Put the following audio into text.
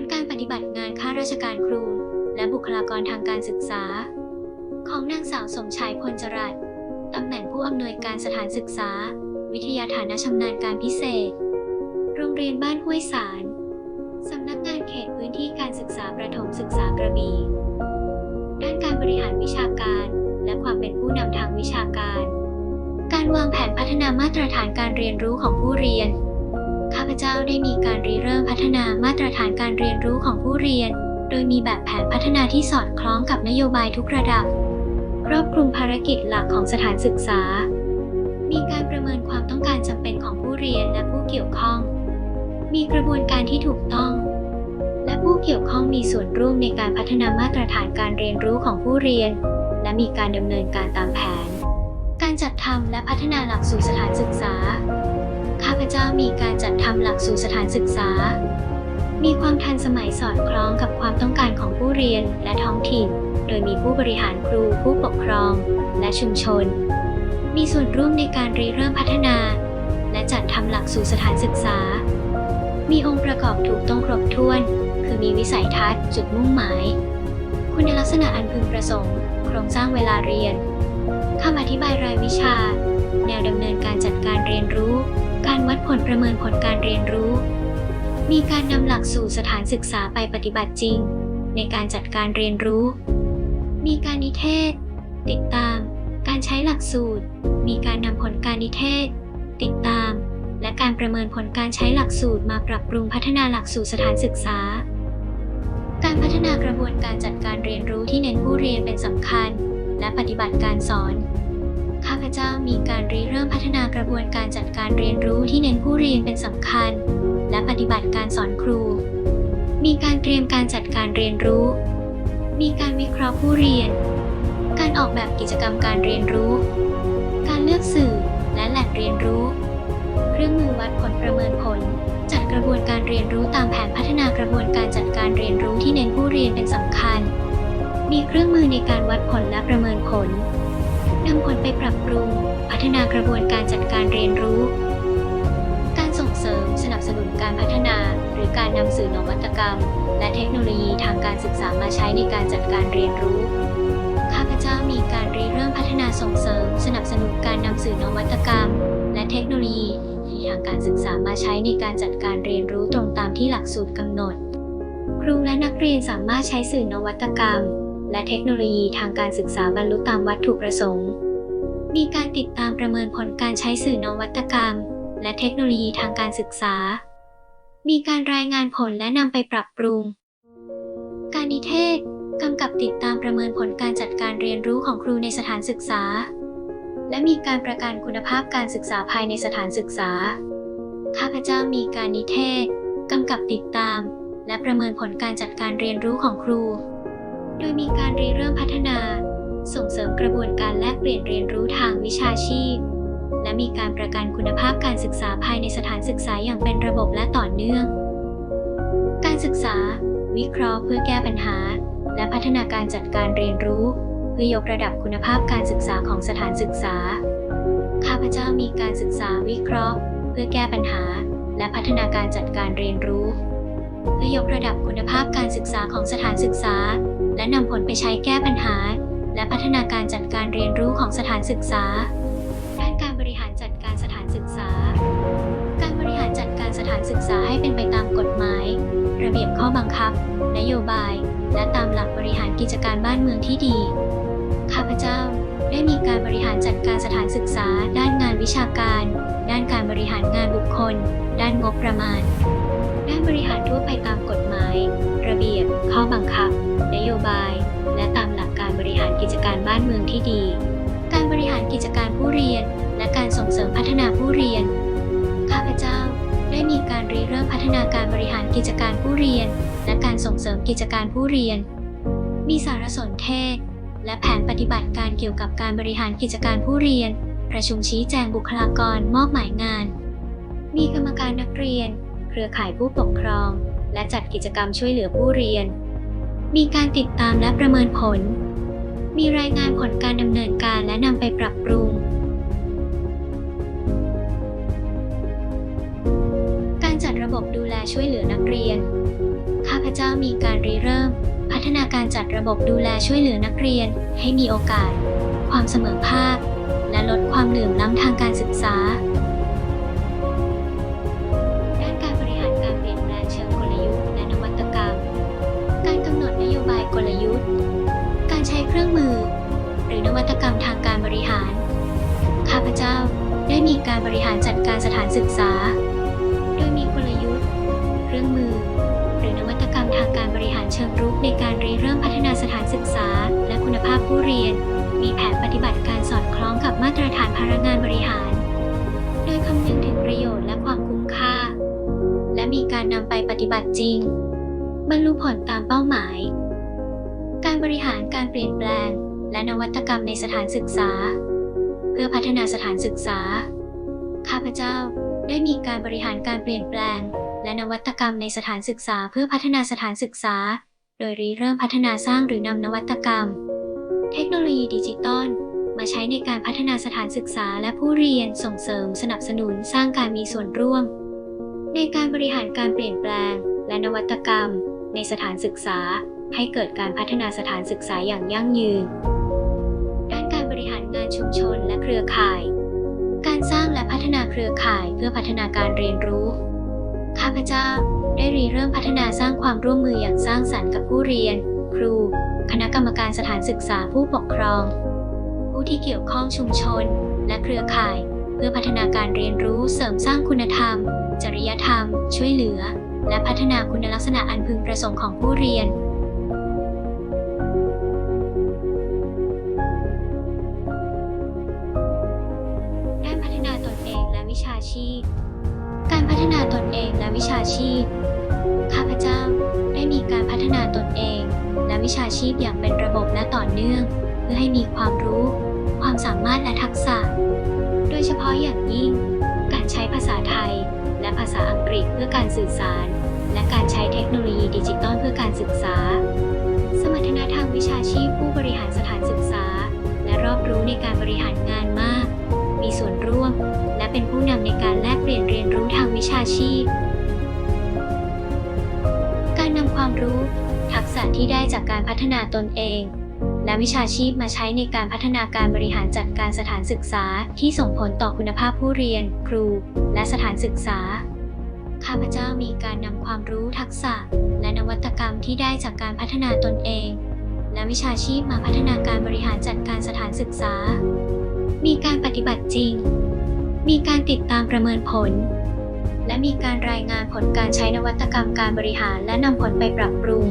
ลการปฏิบัติงานข้าราชการครู และบุคลากรทางการศึกษา ของนางสาวสมชายพลจรัสตำแหน่งผู้อำนวยการสถานศึกษา วิทยาฐานะชำนาญการพิเศษ โรงเรียนบ้านห้วยสารสำนักงานเขตพื้นที่การศึกษาประถมศึกษากระบี่ด้านการบริหารวิชาการ และความเป็นผู้นำทางวิชาการ การวางแผนพัฒนามาตรฐานการเรียนรู้ของผู้เรียน พเจ้าได้มีการริเริ่มพัฒนามาตรฐานการเรียนรู้ของผู้เรียน โดยมีแบบแผนพัฒนาที่สอดคล้องกับนโยบายทุกระดับ ครอบคลุมภารกิจหลักของสถานศึกษา มีการประเมินความต้องการจำเป็นของผู้เรียนและผู้เกี่ยวข้อง มีกระบวนการที่ถูกต้อง และผู้เกี่ยวข้องมีส่วนร่วมในการพัฒนามาตรฐานการเรียนรู้ของผู้เรียน และมีการดำเนินการตามแผน การจัดทำและพัฒนาหลักสูตรสถานศึกษา ข้าพเจ้ามีการจัดทำหลักสูตรสถานศึกษา มีความทันสมัยสอดคล้องกับความต้องการของผู้เรียนและท้องถิ่น โดยมีผู้บริหารครูผู้ปกครอง และชุมชน มีส่วนร่วมในการริเริ่มพัฒนา และจัดทำหลักสูตรสถานศึกษา มีองค์ประกอบถูกต้องครบถ้วน คือมีวิสัยทัศน์ จุดมุ่งหมาย คุณลักษณะอันพึงประสงค์ โครงสร้างเวลาเรียนคำอธิบายรายวิชา แนวดำเนินการจัดการเรียนรู้ การวัดผลประเมินผลการเรียนรู้ มีการนำหลักสู่สถานศึกษาไปปฏิบัติจริง ในการจัดการเรียนรู้ มีการนิเทศ ติดตาม การใช้หลักสูตร มีการนำผลการนิเทศ ติดตาม และการประเมินผลการใช้หลักสูตรมาปรับปรุงพัฒนาหลักสูตรสถานศึกษา การพัฒนากระบวนการจัดการเรียนรู้ที่เน้นผู้เรียนเป็นสำคัญ และปฏิบัติการสอน พเจ้ามีการริเริ่มพัฒนากระบวนการจัดการเรียนรู้ที่เน้นผู้เรียนเป็นสำคัญ และปฏิบัติการสอนครู มีการเตรียมการจัดการเรียนรู้ มีการวิเคราะห์ผู้เรียน การออกแบบกิจกรรมการเรียนรู้ การเลือกสื่อและแหล่งเรียนรู้ เครื่องมือวัดผลประเมินผล จัดกระบวนการเรียนรู้ตามแผนพัฒนากระบวนการจัดการเรียนรู้ที่เน้นผู้เรียนเป็นสำคัญ มีเครื่องมือในการวัดผลและประเมินผล นำผลไปปรับปรุง พัฒนากระบวนการจัดการเรียนรู้ การส่งเสริมสนับสนุนการพัฒนา หรือการนำสื่อนวัตกรรม และเทคโนโลยีทางการศึกษามาใช้ในการจัดการเรียนรู้ ข้าพเจ้ามีการริเริ่มพัฒนาส่งเสริม สนับสนุนการนำสื่อนวัตกรรม และเทคโนโลยีที่ทางการศึกษามาใช้ในการจัดการเรียนรู้ตรงตามที่หลักสูตรกำหนด ครูและนักเรียนสามารถใช้สื่อนวัตกรรม และเทคโนโลยีทางการศึกษาบรรลุตามวัตถุประสงค์ มีการติดตามประเมินผลการใช้สื่อนวัตกรรม และเทคโนโลยีทางการศึกษา มีการรายงานผลและนำไปปรับปรุง การนิเทศกำกับติดตามประเมินผลการจัดการเรียนรู้ของครูในสถานศึกษา และมีการประกันคุณภาพการศึกษาภายในสถานศึกษา ข้าพเจ้ามีการนิเทศกำกับติดตาม และประเมินผลการจัดการเรียนรู้ของครู โดยมีการริเริ่มพัฒนา ส่งเสริมกระบวนการแลกเปลี่ยนเรียนรู้ทางวิชาชีพ และมีการประกันคุณภาพการศึกษาภายในสถานศึกษาอย่างเป็นระบบและต่อเนื่อง การศึกษา วิเคราะห์เพื่อแก้ปัญหา และพัฒนาการจัดการเรียนรู้ เพื่อยกระดับคุณภาพการศึกษาของสถานศึกษา ข้าพเจ้ามีการศึกษาวิเคราะห์ เพื่อแก้ปัญหา และพัฒนาการจัดการเรียนรู้เพื่อยกระดับคุณภาพการศึกษาของสถานศึกษา นำผลไปใช้แก้ปัญหา และพัฒนาการจัดการเรียนรู้ของสถานศึกษาด้านการบริหารจัดการสถานศึกษา การบริหารจัดการสถานศึกษาให้เป็นไปตามกฎหมาย ระเบียบข้อบังคับ นโยบาย และตามหลักบริหารกิจการบ้านเมืองที่ดี ข้าพเจ้าได้มีการบริหารจัดการสถานศึกษา ด้านงานวิชาการ ด้านการบริหารงานบุคคล ด้านงบประมาณ ด้านบริหารทั่วไปตามกฎหมาย ระเบียบ ข้อบังคับ เมืองที่ดี การบริหารกิจการผู้เรียน และการส่งเสริมพัฒนาผู้เรียน ข้าพเจ้าได้มีการริเริ่มพัฒนาการบริหารกิจการผู้เรียน และการส่งเสริมกิจการผู้เรียน มีสารสนเทศ และแผนปฏิบัติการเกี่ยวกับการบริหารกิจการผู้เรียน ประชุมชี้แจงบุคลากรมอบหมายงาน มีกรรมการนักเรียน เครือข่ายผู้ปกครอง และจัดกิจกรรมช่วยเหลือผู้เรียน มีการติดตามและประเมินผล มีรายงานผลการดำเนินการและนำไปปรับปรุง การจัดระบบดูแลช่วยเหลือนักเรียน ข้าพเจ้ามีการริเริ่ม พัฒนาการจัดระบบดูแลช่วยเหลือนักเรียน ให้มีโอกาส ความเสมอภาค และลดความเหลื่อมล้ำทางการศึกษา ใช้เครื่องมือ หรือนวัตกรรมทางการบริหาร ข้าพเจ้าได้มีการบริหารจัดการสถานศึกษา โดยมีกลยุทธ์ เครื่องมือ หรือนวัตกรรมทางการบริหารเชิงรุกในการริเริ่มพัฒนาสถานศึกษา และคุณภาพผู้เรียน มีแผนปฏิบัติการสอดคล้องกับมาตรฐานพนักงานบริหาร โดยคำนึงถึงประโยชน์และความคุ้มค่า และมีการนำไปปฏิบัติจริง บรรลุผลตามเป้าหมาย การบริหารการเปลี่ยนแปลง และนวัตกรรมในสถานศึกษา เพื่อพัฒนาสถานศึกษา ข้าพเจ้าได้มีการบริหารการเปลี่ยนแปลง และนวัตกรรมในสถานศึกษา เพื่อพัฒนาสถานศึกษา โดยริเริ่มพัฒนาสร้างหรือนำนวัตกรรม เทคโนโลยีดิจิตอลมาใช้ในการพัฒนาสถานศึกษาและผู้เรียนส่งเสริมสนับสนุนสร้างการมีส่วนร่วม ในการบริหารการเปลี่ยนแปลง และนวัตกรรม ในสถานศึกษา ให้เกิดการพัฒนาสถานศึกษาอย่างยั่งยืน ด้านการบริหารงานชุมชนและเครือข่าย การสร้างและพัฒนาเครือข่ายเพื่อพัฒนาการเรียนรู้ ข้าพเจ้าได้ริเริ่มพัฒนาสร้างความร่วมมืออย่างสร้างสรรค์กับผู้เรียน ครู คณะกรรมการสถานศึกษาผู้ปกครอง ผู้ที่เกี่ยวข้องชุมชน และเครือข่าย เพื่อพัฒนาการเรียนรู้เสริมสร้างคุณธรรม จริยธรรม ช่วยเหลือ และพัฒนาคุณลักษณะอันพึงประสงค์ของผู้เรียน ด้านพัฒนาตนเองและวิชาชีพ การพัฒนาตนเองและวิชาชีพ ข้าพเจ้าได้มีการพัฒนาตนเอง และวิชาชีพอย่างเป็นระบบและต่อเนื่อง เพื่อให้มีความรู้ ความสามารถและทักษะ โดยเฉพาะอย่างยิ่ง การใช้ภาษาไทย และภาษาอังกฤษเพื่อการสื่อสาร และการใช้เทคโนโลยีดิจิตอลเพื่อการศึกษา สมรรถนะทางวิชาชีพผู้บริหารสถานศึกษา และรอบรู้ในการบริหารงานมาก มีส่วนร่วม และเป็นผู้นำในการแลกเปลี่ยนเรียนรู้ทางวิชาชีพ การนำความรู้ ทักษะที่ได้จากการพัฒนาตนเอง และวิชาชีพมาใช้ในการพัฒนาการบริหารจัดการสถานศึกษาที่ส่งผลต่อคุณภาพผู้เรียน ครู และสถานศึกษา ข้าพเจ้ามีการนำความรู้ทักษะ และนวัตกรรมที่ได้จากการพัฒนาตนเอง และวิชาชีพมาพัฒนาการบริหารจัดการสถานศึกษา มีการปฏิบัติจริง มีการติดตามประเมินผลและมีการรายงานผลการใช้นวัตกรรมการบริหารและนำผลไปปรับปรุง